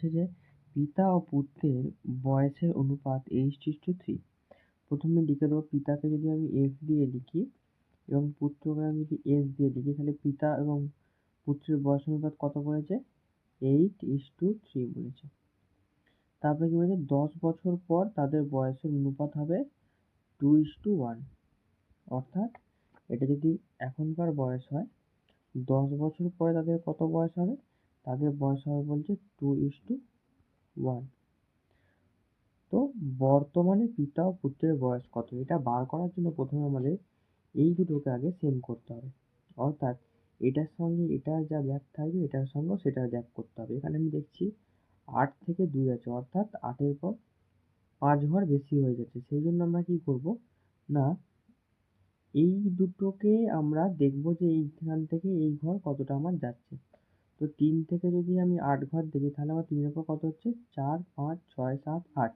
হচ্ছে যে পিতা ও পুত্রের বয়সের অনুপাত এইচ ইস টু থ্রি প্রথমে লিখে দেবো, পিতাকে যদি আমি এফ দিয়ে লিখি এবং পুত্রকে আমি যদি এস দিয়ে লিখি, তাহলে পিতা এবং পুত্রের বয়স অনুপাত কত বলেছে? এইট ইস টু থ্রি বলেছে। তারপরে কি বলেছে? দশ বছর পর তাদের বয়সের অনুপাত হবে টু ইস টু ওয়ান অর্থাৎ এটা যদি এখনকার বয়স হয়, দশ বছর পরে তাদের কত বয়স হবে? তাদের বয়স হবে বলছে টু ইস টু ওয়ান তো বর্তমানে পিতা ও পুত্রের বয়স কত? এটা বার করার জন্য প্রথমে আমাদের এই দুটোকে আগে সেম করতে হবে। অর্থাৎ এটার সঙ্গে এটার যা গ্যাপ থাকবে, এটার সঙ্গে সেটার গ্যাপ করতে হবে। এখানে আমি দেখছি আট থেকে দুই আছে, অর্থাৎ আটের পর পাঁচ ঘর বেশি হয়ে যাচ্ছে। সেই জন্য আমরা কি করব? না, এই দুটোকে আমরা দেখব যে এইখান থেকে এই ঘর কতটা আমার যাচ্ছে। তো তিন থেকে যদি আমি আট ঘর দেখি, তাহলে আমার তিনের পর কত হচ্ছে? চার, পাঁচ, ছয়, সাত, আট।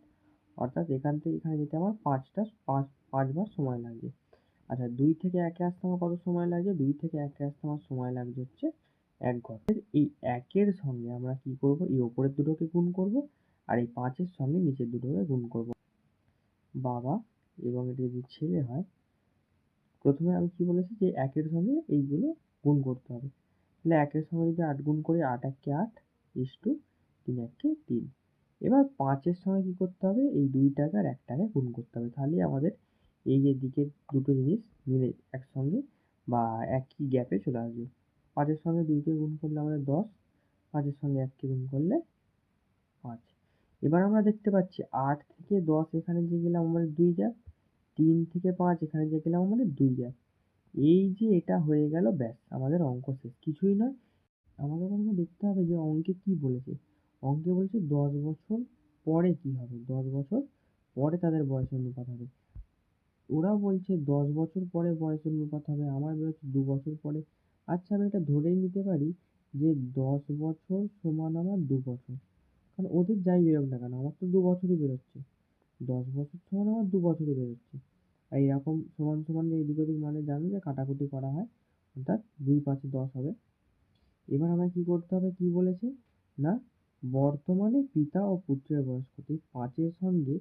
অর্থাৎ এখান থেকে এখানে যেতে আমার পাঁচটা, পাঁচ পাঁচবার সময় লাগবে। আচ্ছা দুই থেকে একে আসতে আমার কত সময় লাগছে দুই থেকে একে আসতে আমার সময় লাগছে হচ্ছে এক ঘর। এই একের সঙ্গে আমরা কি করব? এই ওপরের দুটোকে গুণ করব আর এই পাঁচের সঙ্গে নিচের দুটোকে গুণ করব। বাবা এবং এটা যদি ছেলে হয়, প্রথমে আমি কি বলেছি যে একের সঙ্গে এইগুলো গুণ করতে হবে। তাহলে একের সঙ্গে যদি আট গুণ করি, আট এককে আট ইস টু তিন এককে তিন। এবার পাঁচের সঙ্গে কী করতে হবে? এই দুই টাকা আর এক টাকা গুণ করতে হবে। তাহলেই আমাদের এই যে দিকের দুটো জিনিস মিলে একসঙ্গে বা একই গ্যাপে চলে আসবে। পাঁচের সঙ্গে দুইকে গুণ করলে আমাদের দশ, পাঁচের সঙ্গে এককে গুণ করলে পাঁচ। এবার আমরা দেখতে পাচ্ছি আট থেকে দশ এখানে যে গেলাম আমাদের দুই গ্যাপ তিন থেকে পাঁচ এখানে যে গেলাম আমাদের দুই গ্যাপ এই যে এটা হয়ে গেল, ব্যাস, আমাদের অঙ্ক শেষ। কিছুই নয়, আমাদের প্রথমে দেখতে হবে যে অঙ্কে কি বলেছে। অঙ্কে বলছে দশ বছর পরে কি হবে? দশ বছর পরে তাদের বয়স অনুপাত হবে। ওরা বলছে দশ বছর পরে বয়সের অনুপাত হবে, আমার বেরোচ্ছে দু বছর পরে। আচ্ছা আমি এটা ধরেই নিতে পারি যে দশ বছর সমান আমার দু বছর। কারণ ওদের যাই বেরোক না কেন, আমার তো দু বছরই বেরোচ্ছে। দশ বছর সমান আমার দু বছরই বেরোচ্ছে। আর এরকম সমান সমান এদিক ওদিক মানে জানি যে কাটাকুটি করা হয়, অর্থাৎ দুই পাঁচে দশ হবে। এবার আমায় কী করতে হবে? কী বলেছে? না, বর্তমানে পিতা ও পুত্রের বয়স কত পাঁচের সঙ্গে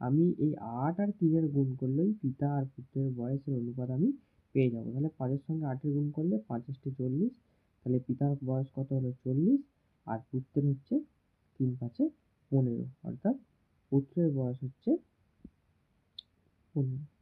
আমি এই আট আর তিনের গুণ করলেই পিতা আর পুত্রের বয়সের অনুপাত আমি পেয়ে যাব। তাহলে পাঁচের সঙ্গে আটের গুণ করলে পাঁচাশটি চল্লিশ, তাহলে পিতার বয়স কত হলো? চল্লিশ, আর পুত্রের হচ্ছে তিন পাঁচে পনেরো, অর্থাৎ পুত্রের বয়স হচ্ছে পনেরো।